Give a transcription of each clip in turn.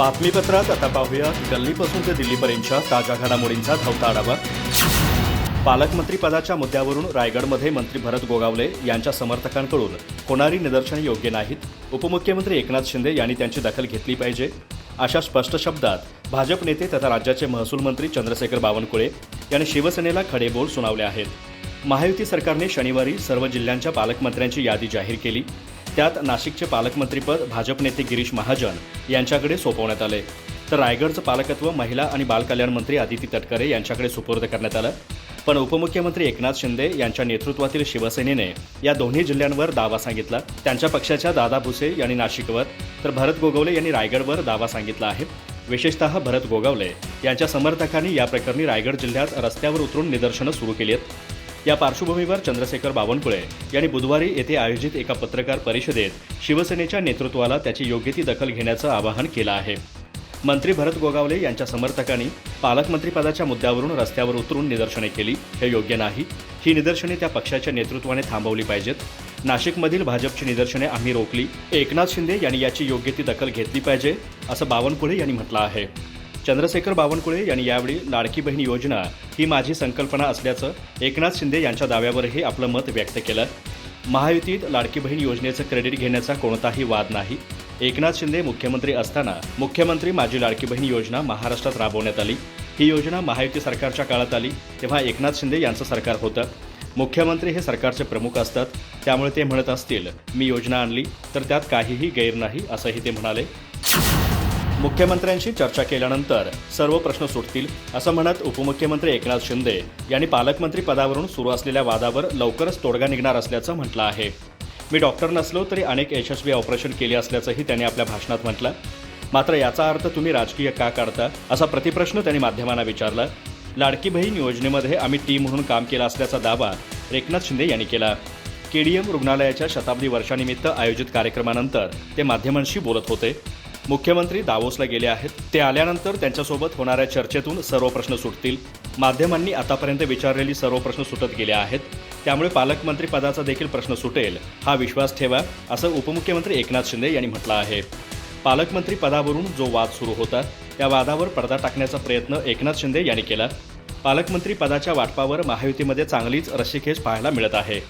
बातमीपत्रात आता पाहूया. गल्लीपासून ते दिल्लीपर्यंतच्या ताज्या घडामोडींचा धावता आढावा. पालकमंत्री पदाच्या मुद्द्यावरून रायगडमध्ये मंत्री भरत गोगावले यांच्या समर्थकांकडून होणारी निदर्शने योग्य नाहीत. उपमुख्यमंत्री एकनाथ शिंदे यांनी त्यांची दखल घेतली पाहिजे. अशा स्पष्ट शब्दात भाजप नेते तथा राज्याचे महसूल मंत्री चंद्रशेखर बावनकुळे यांनी शिवसेनेला खडे बोल सुनावले आहेत. महायुती सरकारने शनिवारी सर्व जिल्ह्यांच्या पालकमंत्र्यांची यादी जाहीर केली. त्यात नाशिकचे पालकमंत्रीपद भाजप नेते गिरीश महाजन यांच्याकडे सोपवण्यात आले. तर रायगडचं पालकत्व महिला आणि बालकल्याण मंत्री आदिती तटकरे यांच्याकडे सुपूर्द करण्यात आलं. पण उपमुख्यमंत्री एकनाथ शिंदे यांच्या नेतृत्वातील शिवसेनेने या दोन्ही जिल्ह्यांवर दावा सांगितला. त्यांच्या पक्षाच्या दादा भुसे यांनी नाशिकवर तर भरत गोगवले यांनी रायगडवर दावा सांगितला आहे. विशेषतः भरत गोगावले यांच्या समर्थकांनी या प्रकरणी रायगड जिल्ह्यात रस्त्यावर उतरून निदर्शनं सुरू केली आहेत या पार्श्वभूमीवर चंद्रशेखर बावनकुळे यांनी बुधवारी येथे आयोजित एका पत्रकार परिषदेत शिवसेनेच्या नेतृत्वाला त्याची योग्य ती दखल घेण्याचं आवाहन केलं आहे. मंत्री भरत गोगावले यांच्या समर्थकांनी पालकमंत्रीपदाच्या मुद्द्यावरून रस्त्यावर उतरून निदर्शने केली. हे योग्य नाही. ही निदर्शने त्या पक्षाच्या नेतृत्वाने थांबवली पाहिजेत. नाशिकमधील भाजपची निदर्शने आम्ही रोखली. एकनाथ शिंदे यांनी याची योग्य ती दखल घेतली पाहिजे असं बावनकुळे यांनी म्हटलं आहे. चंद्रशेखर बावनकुळे यांनी यावेळी लाडकी बहीण योजना ही माझी संकल्पना असल्याचं एकनाथ शिंदे यांच्या दाव्यावरही आपलं मत व्यक्त केलं. महायुतीत लाडकी बहीण योजनेचं क्रेडिट घेण्याचा कोणताही वाद नाही. एकनाथ शिंदे मुख्यमंत्री असताना मुख्यमंत्री माझी लाडकी बहीण योजना महाराष्ट्रात राबवण्यात आली. ही योजना महायुती सरकारच्या काळात आली तेव्हा एकनाथ शिंदे यांचं सरकार होतं. मुख्यमंत्री हे सरकारचे प्रमुख असतात त्यामुळे ते म्हणत असतील मी योजना आणली तर त्यात काहीही गैर नाही असंही ते म्हणाले. मुख्यमंत्र्यांशी चर्चा केल्यानंतर सर्व प्रश्न सुटतील असं म्हणत उपमुख्यमंत्री एकनाथ शिंदे यांनी पालकमंत्री पदावरून सुरू असलेल्या वादावर लवकरच तोडगा निघणार असल्याचं म्हटलं आहे. मी डॉक्टर नसलो तरी अनेक यशस्वी ऑपरेशन केली असल्याचंही त्यांनी आपल्या भाषणात म्हटलं. मात्र याचा अर्थ तुम्ही राजकीय का काढता असा प्रतिप्रश्न त्यांनी माध्यमांना विचारला. लाडकी बहीण योजनेमध्ये आम्ही टीम म्हणून काम केलं असल्याचा दावा एकनाथ शिंदे यांनी केला. केडीएम रुग्णालयाच्या शताब्दी वर्षानिमित्त आयोजित कार्यक्रमानंतर ते माध्यमांशी बोलत होते. मुख्यमंत्री दावोसला गेले आहेत. ते आल्यानंतर त्यांच्यासोबत होणाऱ्या चर्चेतून सर्व प्रश्न सुटतील. माध्यमांनी आतापर्यंत विचारलेली सर्व प्रश्न सुटत गेले आहेत. त्यामुळे पालकमंत्री पदाचा देखील प्रश्न सुटेल हा विश्वास ठेवा असं उपमुख्यमंत्री एकनाथ शिंदे यांनी म्हटलं आहे. पालकमंत्री पदावरून जो वाद सुरू होता त्या वादावर पडदा टाकण्याचा प्रयत्न एकनाथ शिंदे यांनी केला. पालकमंत्री पदाच्या वाटपावर महायुतीमध्ये चांगलीच रस्सीखेच पाहायला मिळत आहे.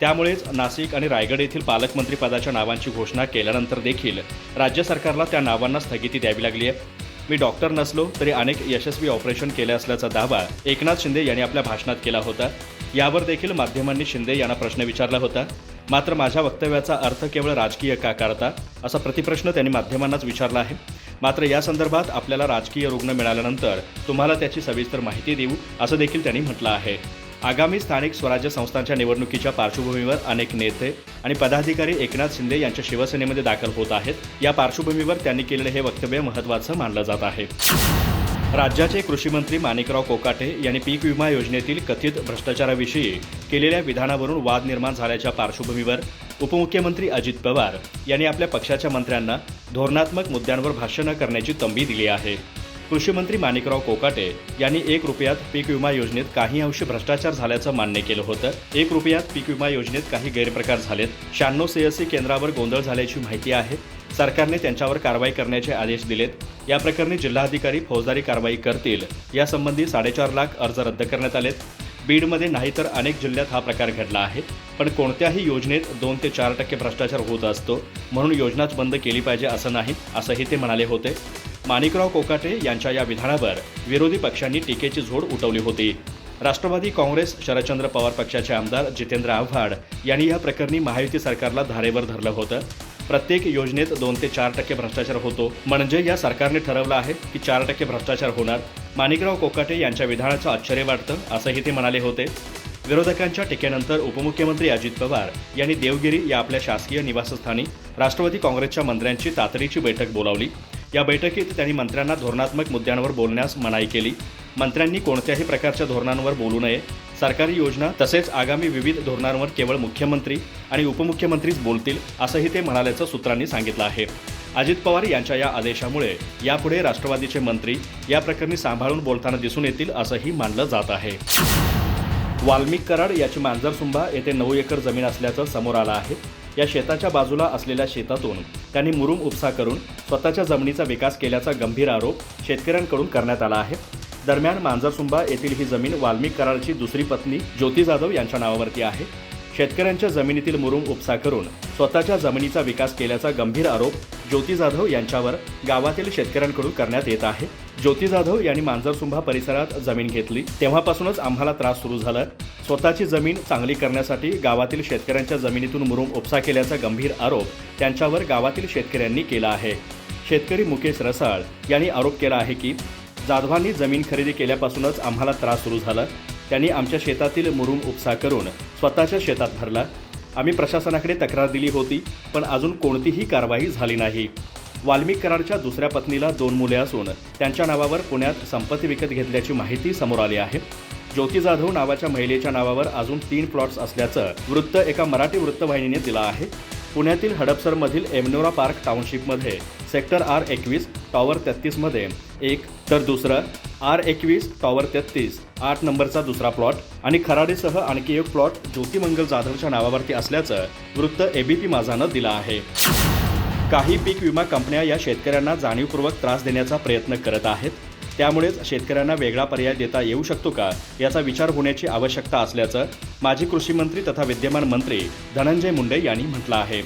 त्यामुळेच नाशिक आणि रायगड येथील पालकमंत्रीपदाच्या नावांची घोषणा केल्यानंतर देखील राज्य सरकारला त्या नावांना स्थगिती द्यावी लागली आहे. मी डॉक्टर नसलो तरी अनेक यशस्वी ऑपरेशन केले असल्याचा दावा एकनाथ शिंदे यांनी आपल्या भाषणात केला होता. यावर देखील माध्यमांनी शिंदे यांना प्रश्न विचारला होता. मात्र माझ्या वक्तव्याचा अर्थ केवळ राजकीय का काढता असा प्रतिप्रश्न त्यांनी माध्यमांनाच विचारला आहे. मात्र या संदर्भात आपल्याला राजकीय रुग्ण मिळाल्यानंतर तुम्हाला त्याची सविस्तर माहिती देऊ असं देखील त्यांनी म्हटलं आहे. आगामी स्थानिक स्वराज्य संस्थांच्या निवडणुकीच्या पार्श्वभूमीवर अनेक नेते आणि पदाधिकारी एकनाथ शिंदे यांच्या शिवसेनेमध्ये दाखल होत आहेत. या पार्श्वभूमीवर त्यांनी केलेलं हे वक्तव्य महत्त्वाचं मानलं जात आहे. राज्याचे कृषी मंत्री माणिकराव कोकाटे यांनी पीक विमा योजनेतील कथित भ्रष्टाचाराविषयी केलेल्या विधानावरून वाद निर्माण झाल्याच्या पार्श्वभूमीवर उपमुख्यमंत्री अजित पवार यांनी आपल्या पक्षाच्या मंत्र्यांना धोरणात्मक मुद्द्यांवर भाष्य न करण्याची तंबी दिली आहे. कृषीमंत्री माणिकराव कोकाटे यांनी एक रुपयात पीक विमा योजनेत काही अंशी भ्रष्टाचार झाल्याचं मान्य केलं होतं. एक रुपयात पीक विमा योजनेत काही गैरप्रकार झालेत. शहाण्णव सीएससी केंद्रावर गोंधळ झाल्याची माहिती आहे. सरकारने त्यांच्यावर कारवाई करण्याचे आदेश दिलेत. या प्रकरणी जिल्हाधिकारी फौजदारी कारवाई करतील. यासंबंधी साडेचार लाख अर्ज रद्द करण्यात आलेत. बीडमध्ये नाही तर अनेक जिल्ह्यात हा प्रकार घडला आहे. पण कोणत्याही योजनेत दोन ते चार टक्के भ्रष्टाचार होत असतो. म्हणून योजनाच बंद केली पाहिजे असं नाही असंही ते म्हणाले होते. माणिकराव कोकाटे यांच्या या विधानावर विरोधी पक्षांनी टीकेची झोड उठवली होती. राष्ट्रवादी काँग्रेस शरदचंद्र पवार पक्षाचे आमदार जितेंद्र आव्हाड यांनी या प्रकरणी महायुती सरकारला धारेवर धरलं होतं. प्रत्येक योजनेत दोन ते चार टक्के भ्रष्टाचार होतो. म्हणजे या सरकारने ठरवलं आहे की चार टक्के भ्रष्टाचार होणार. माणिकराव कोकाटे यांच्या विधानाचं आश्चर्य वाटतं असंही ते म्हणाले होते. विरोधकांच्या टीकेनंतर उपमुख्यमंत्री अजित पवार यांनी देवगिरी या आपल्या शासकीय निवासस्थानी राष्ट्रवादी काँग्रेसच्या मंत्र्यांची तातडीची बैठक बोलावली. या बैठकीत त्यांनी मंत्र्यांना धोरणात्मक मुद्द्यांवर बोलण्यास मनाई केली. मंत्र्यांनी कोणत्याही प्रकारच्या धोरणांवर बोलू नये. सरकारी योजना तसेच आगामी विविध धोरणांवर केवळ मुख्यमंत्री आणि उपमुख्यमंत्रीच बोलतील असंही ते म्हणाल्याचं सूत्रांनी सांगितलं आहे. अजित पवार यांच्या या आदेशामुळे यापुढे राष्ट्रवादीचे मंत्री या प्रकरणी सांभाळून बोलताना दिसून येतील असंही मानलं जात आहे. वाल्मिक कराड याची मांजरसुंभा येथे नऊ एकर जमीन असल्याचं समोर आलं आहे. या शेताच्या बाजूला असलेल्या शेतातून त्यांनी मुरुम उपसा करून स्वतःच्या जमिनीचा विकास केल्याचा गंभीर आरोप शेतकऱ्यांकडून करण्यात आला आहे. दरम्यान मांजरसुंबा येथील ही जमीन वाल्मिक करारची दुसरी पत्नी ज्योती जाधव यांच्या नावावरती आहे. शेतकऱ्यांच्या जमिनीतील मुरुम उपसा करून स्वतःच्या जमिनीचा विकास केल्याचा गंभीर आरोप ज्योती जाधव यांच्यावर गावातील शेतकऱ्यांकडून करण्यात येत आहे. ज्योती जाधव यांनी मांजरसुंभा परिसरात जमीन घेतली. तेव्हापासूनच आम्हाला त्रास सुरू झाला. स्वतःची जमीन चांगली करण्यासाठी गावातील शेतकऱ्यांच्या जमिनीतून मुरुम उपसा केल्याचा गंभीर आरोप त्यांच्यावर गावातील शेतकऱ्यांनी केला आहे. शेतकरी मुकेश रसाळ यांनी आरोप केला आहे की जाधवांनी जमीन खरेदी केल्यापासूनच आम्हाला त्रास सुरू झाला. त्यांनी आमच्या शेतातील मुरुम उपसा करून स्वतःच्या शेतात भरला. आम्ही प्रशासनाकडे तक्रार दिली होती पण अजून कोणतीही कारवाई झाली नाही. वाल्मिक कराडच्या दुसऱ्या पत्नीला दोन मुले असून त्यांच्या नावावर पुण्यात संपत्ती विकत घेतल्याची माहिती समोर आली आहे. ज्योती जाधव नावाच्या महिलेच्या नावावर अजून तीन प्लॉट्स असल्याचं वृत्त एका मराठी वृत्तवाहिनीने दिलं आहे. पुण्यातील हडपसरमधील एमनोरा पार्क टाउनशिपमध्ये सेक्टर आर एकवीस टॉवर तेहतीसमध्ये एक तर दुसरं आर एकवीस टॉवर तेहतीस. आठ नंबरचा दुसरा प्लॉट आणि खराडीसह आणखी एक प्लॉट ज्योतिमंगल जाधवच्या नावावरती असल्याचं वृत्त एबीपी माझानं दिलं आहे. काही पीक विमा कंपन्या या शेतकऱ्यांना जाणीवपूर्वक त्रास देण्याचा प्रयत्न करत आहेत. त्यामुळेच शेतकऱ्यांना वेगळा पर्याय देता येऊ शकतो का याचा विचार होण्याची आवश्यकता असल्याचं माजी कृषी मंत्री तथा विद्यमान मंत्री धनंजय मुंडे यांनी म्हटलं आहे.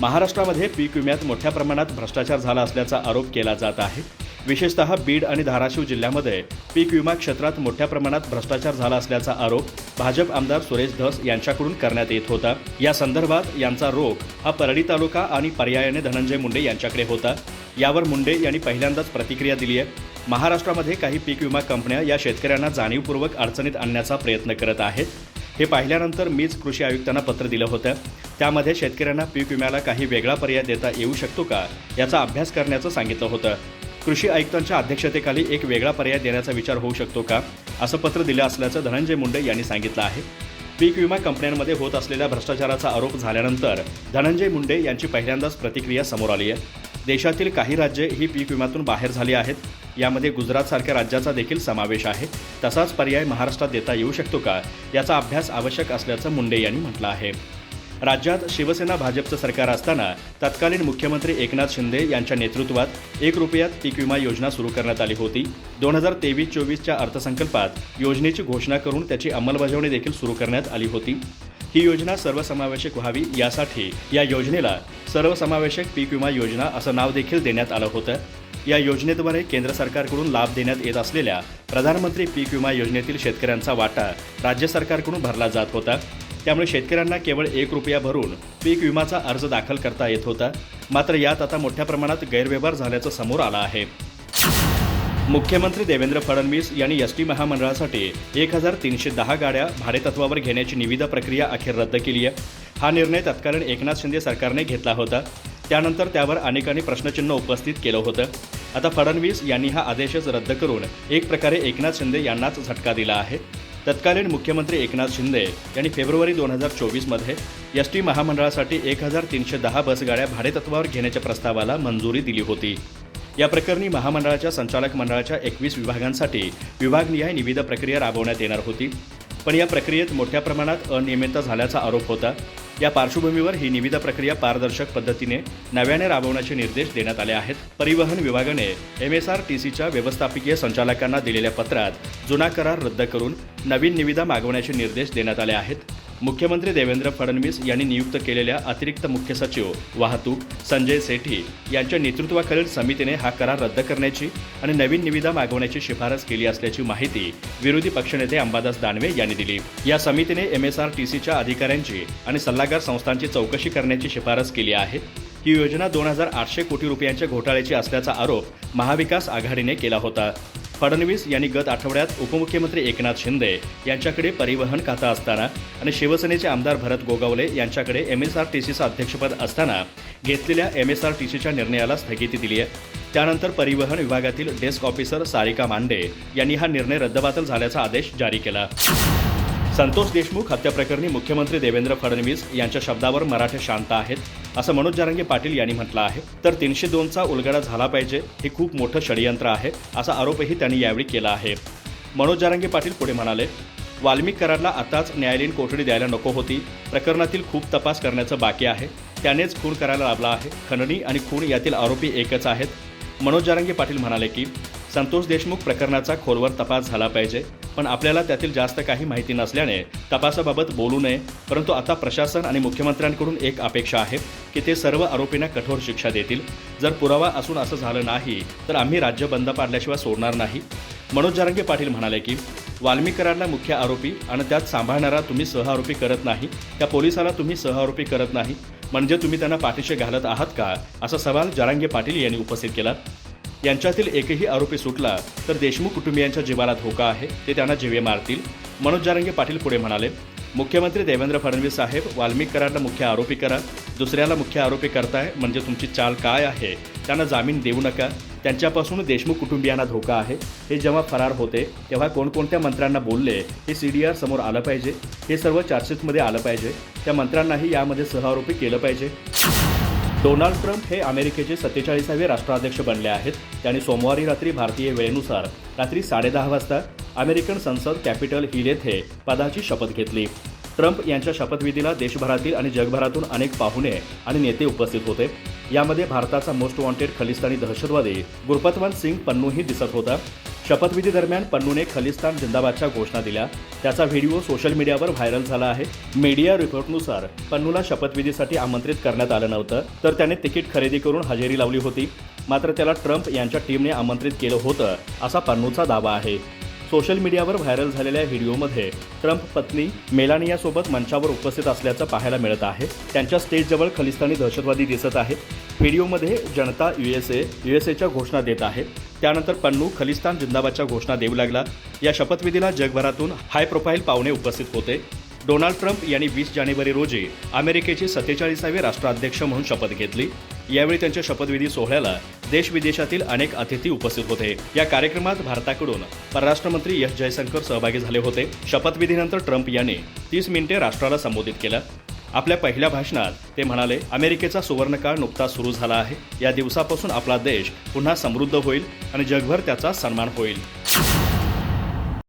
महाराष्ट्रामध्ये पीक विम्यात मोठ्या प्रमाणात भ्रष्टाचार झाला असल्याचा आरोप केला जात आहे. विशेषतः बीड आणि धाराशिव जिल्ह्यामध्ये पीक विमा क्षेत्रात मोठ्या प्रमाणात भ्रष्टाचार झाला असल्याचा आरोप भाजप आमदार सुरेश धस यांच्याकडून करण्यात येत होता. या संदर्भात यांचा रोख हा परळी तालुका आणि पर्यायाने धनंजय मुंडे यांच्याकडे होता. यावर मुंडे यांनी पहिल्यांदाच प्रतिक्रिया दिली आहे. महाराष्ट्रामध्ये काही पीक विमा कंपन्या या शेतकऱ्यांना जाणीवपूर्वक अडचणीत आणण्याचा प्रयत्न करत आहेत. हे पाहिल्यानंतर मीच कृषी आयुक्तांना पत्र दिलं होतं. त्यामध्ये शेतकऱ्यांना पीक विम्याला काही वेगळा पर्याय देता येऊ शकतो का याचा अभ्यास करण्याचं सांगितलं होतं. कृषी आयुक्तांच्या अध्यक्षतेखाली एक वेगळा पर्याय देण्याचा विचार होऊ शकतो का? असं पत्र दिलं असल्याचं धनंजय मुंडे यांनी सांगितलं आहे. पीक विमा कंपन्यांमध्ये होत असलेल्या भ्रष्टाचाराचा आरोप झाल्यानंतर धनंजय मुंडे यांची पहिल्यांदाच प्रतिक्रिया समोर आली आहे. देशातील काही राज्ये ही पीक विम्यातून बाहेर झाली आहेत. यामध्ये गुजरातसारख्या राज्याचा देखील समावेश आहे. तसाच पर्याय महाराष्ट्रात देता येऊ शकतो का? याचा अभ्यास आवश्यक असल्याचं मुंडे यांनी म्हटलं आहे. राज्यात शिवसेना भाजपचं सरकार असताना तत्कालीन मुख्यमंत्री एकनाथ शिंदे यांच्या नेतृत्वात एक रुपयात पीक विमा योजना सुरू करण्यात आली होती. दोन हजार तेवीस चोवीसच्या अर्थसंकल्पात योजनेची घोषणा करून त्याची अंमलबजावणी देखील सुरू करण्यात आली होती. ही योजना सर्वसमावेशक व्हावी यासाठी या योजनेला सर्वसमावेशक पीक विमा योजना असं नाव देखील देण्यात आलं होतं. या योजनेद्वारे केंद्र सरकारकडून लाभ देण्यात येत असलेल्या प्रधानमंत्री पीक विमा योजनेतील शेतकऱ्यांचा वाटा राज्य सरकारकडून भरला जात होता. त्यामुळे शेतकऱ्यांना केवळ एक रुपया भरून पीक विमाचा अर्ज दाखल करता येत होता. मात्र यात आता मोठ्या प्रमाणात गैरव्यवहार झाल्याचं समोर आलं आहे. मुख्यमंत्री देवेंद्र फडणवीस यांनी एस टी महामंडळासाठी एक हजार तीनशे दहा गाड्या भाडेतत्वावर घेण्याची निविदा प्रक्रिया अखेर रद्द केली आहे. हा निर्णय तत्कालीन एकनाथ शिंदे सरकारने घेतला होता. त्यानंतर त्यावर अनेकांनी प्रश्नचिन्ह उपस्थित केलं होतं. आता फडणवीस यांनी हा आदेशच रद्द करून एक प्रकारे एकनाथ शिंदे यांनाच झटका दिला आहे. तत्कालीन मुख्यमंत्री एकनाथ शिंदे यांनी फेब्रुवारी दोन हजार चोवीसमध्ये एस टी महामंडळासाठी एक हजार तीनशे दहा बसगाड्या भाडेतत्वावर घेण्याच्या प्रस्तावाला मंजुरी दिली होती. या प्रकरणी महामंडळाच्या संचालक मंडळाच्या एकवीस विभागांसाठी विभागनिहाय निविदा प्रक्रिया राबवण्यात येणार होती. पण या प्रक्रियेत मोठ्या प्रमाणात अनियमितता झाल्याचा आरोप होता. या पार्श्वभूमीवर ही निविदा प्रक्रिया पारदर्शक पद्धतीने नव्याने राबवण्याचे निर्देश देण्यात आले आहेत. परिवहन विभागाने एम एस आर टी सीच्या व्यवस्थापकीय संचालकांना दिलेल्या पत्रात जुना करार रद्द करून नवीन निविदा मागवण्याचे निर्देश देण्यात आले आहेत. मुख्यमंत्री देवेंद्र फडणवीस यांनी नियुक्त केलेल्या अतिरिक्त मुख्य सचिव वाहतूक संजय सेठी यांच्या नेतृत्वाखालील समितीने हा करार रद्द करण्याची आणि नवीन निविदा मागवण्याची शिफारस केली असल्याची माहिती विरोधी पक्षनेते अंबादास दानवे यांनी दिली. या समितीने एम एस आर टी सीच्या अधिकाऱ्यांची आणि सल्लागार संस्थांची चौकशी करण्याची शिफारस केली आहे. ही योजना दोन हजार आठशे कोटी रुपयांच्या घोटाळ्याची असल्याचा आरोप महाविकास आघाडीने केला होता. फडणवीस यांनी गत आठवड्यात उपमुख्यमंत्री एकनाथ शिंदे यांच्याकडे परिवहन खातं असताना आणि शिवसेनेचे आमदार भरत गोगावले यांच्याकडे एम एस आर टी सीचं अध्यक्षपद असताना घेतलेल्या एम एस आर टी सीच्या निर्णयाला स्थगिती दिली आहे. त्यानंतर परिवहन विभागातील डेस्क ऑफिसर सारिका मांडे यांनी हा निर्णय रद्दबातल झाल्याचा आदेश जारी केला. संतोष देशमुख हत्याप्रकरणी मुख्यमंत्री देवेंद्र फडणवीस यांच्या शब्दावर मराठे शांत आहेत असं मनोज जारंगे पाटील यांनी म्हटलं आहे. तर तीनशे दोनचा उलगडा झाला पाहिजे हे खूप मोठं षडयंत्र आहे असा आरोपही त्यांनी यावेळी केला आहे. मनोज जारंगे पाटील पुढे म्हणाले वाल्मिक कराडला आताच न्यायालयीन कोठडी द्यायला नको होती. प्रकरणातील खूप तपास करण्याचं बाकी आहे. त्यानेच खून करायला लाभला आहे. खंडणी आणि खून यातील आरोपी एकच आहेत. मनोज जारंगे पाटील म्हणाले की संतोष देशमुख प्रकरणाचा खोलवर तपास झाला पाहिजे. पण आपल्याला त्यातील जास्त काही माहिती नसल्याने तपासाबाबत बोलू नये. परंतु आता प्रशासन आणि मुख्यमंत्र्यांकडून एक अपेक्षा आहे की ते सर्व आरोपींना कठोर शिक्षा देतील. जर पुरावा असून असं झालं नाही तर आम्ही राज्य बंद पाडल्याशिवाय सोडणार नाही. मनोज जारंगे पाटील म्हणाले की वाल्मीकरांना मुख्य आरोपी आणि त्यात सांभाळणारा तुम्ही सहआरोपी करत नाही त्या पोलिसाला तुम्ही सहआरोपी करत नाही. म्हणजे तुम्ही त्यांना पाठीशी घालत आहात का? असा सवाल जारांगे पाटील यांनी उपस्थित केला. यांच्यातील एकही आरोपी सुटला तर देशमुख कुटुंबियांच्या जीवाला धोका आहे ते त्यांना जीवे मारतील. मनोज जारंगे पाटील पुढे म्हणाले मुख्यमंत्री देवेंद्र फडणवीस साहेब वाल्मिकरांना मुख्य आरोपी करा दुसऱ्याला मुख्य आरोपी करताय म्हणजे तुमची चाल काय आहे? त्यांना जामीन देऊ नका. त्यांच्यापासून देशमुख कुटुंबियांना धोका आहे. हे जेव्हा फरार होते तेव्हा कोणकोणत्या मंत्र्यांना बोलले हे सी डी आर समोर आलं पाहिजे. हे सर्व चार्जशीटमध्ये आलं पाहिजे. त्या मंत्र्यांनाही यामध्ये सहआरोपी केलं पाहिजे. डोनाल्ड ट्रम्प हे अमेरिकेचे सत्तेचाळीसावे राष्ट्राध्यक्ष बनले आहेत. त्यांनी सोमवारी रात्री भारतीय वेळेनुसार रात्री साडेदहा वाजता अमेरिकन संसद कॅपिटल हिल येथे पदाची शपथ घेतली. ट्रम्प यांच्या शपथविधीला देशभरातील आणि जगभरातून अनेक पाहुणे आणि नेते उपस्थित होते. यामध्ये भारताचा मोस्ट वॉन्टेड खलिस्तानी दहशतवादी गुरपतवंत सिंग पन्नूही दिसत होता. शपथविधी दरम्यान पन्नूने खलिस्तान जिंदाबादच्या घोषणा दिल्या. त्याचा व्हिडिओ सोशल मीडियावर व्हायरल झाला आहे. मीडिया रिपोर्टनुसार पन्नूला शपथविधीसाठी आमंत्रित करण्यात आलं नव्हतं तर त्याने तिकीट खरेदी करून हजेरी लावली होती. मात्र त्याला ट्रम्प यांच्या टीमने आमंत्रित केलं होतं असा पन्नूचा दावा आहे. सोशल मीडियावर व्हायरल झालेल्या व्हिडिओमध्ये ट्रम्प पत्नी मेलानियासोबत मंचावर उपस्थित असल्याचं पाहायला मिळत आहे. त्यांच्या स्टेजजवळ खलिस्तानी दहशतवादी दिसत आहेत. व्हिडिओमध्ये जनता युएसए युएसएच्या घोषणा देत आहे. त्यानंतर पन्नू खलिस्तान जिंदाबादच्या घोषणा देऊ लागला. या शपथविधीला जगभरातून हाय प्रोफाईल पाहुणे उपस्थित होते. डोनाल्ड ट्रम्प यांनी वीस जानेवारी रोजी अमेरिकेचे सत्तेचाळीसावे राष्ट्राध्यक्ष म्हणून शपथ घेतली. यावेळी त्यांच्या शपथविधी सोहळ्याला देश विदेशातील अनेक अतिथी उपस्थित होते. या कार्यक्रमात भारताकडून परराष्ट्र मंत्री एस जयशंकर सहभागी झाले होते. शपथविधीनंतर ट्रम्प यांनी तीस मिनिटे राष्ट्राला संबोधित केलं. आपल्या पहिल्या भाषणात ते म्हणाले अमेरिकेचा सुवर्णकाळ नुकताच सुरू झाला आहे. या दिवसापासून आपला देश पुन्हा समृद्ध होईल आणि जगभर त्याचा सन्मान होईल.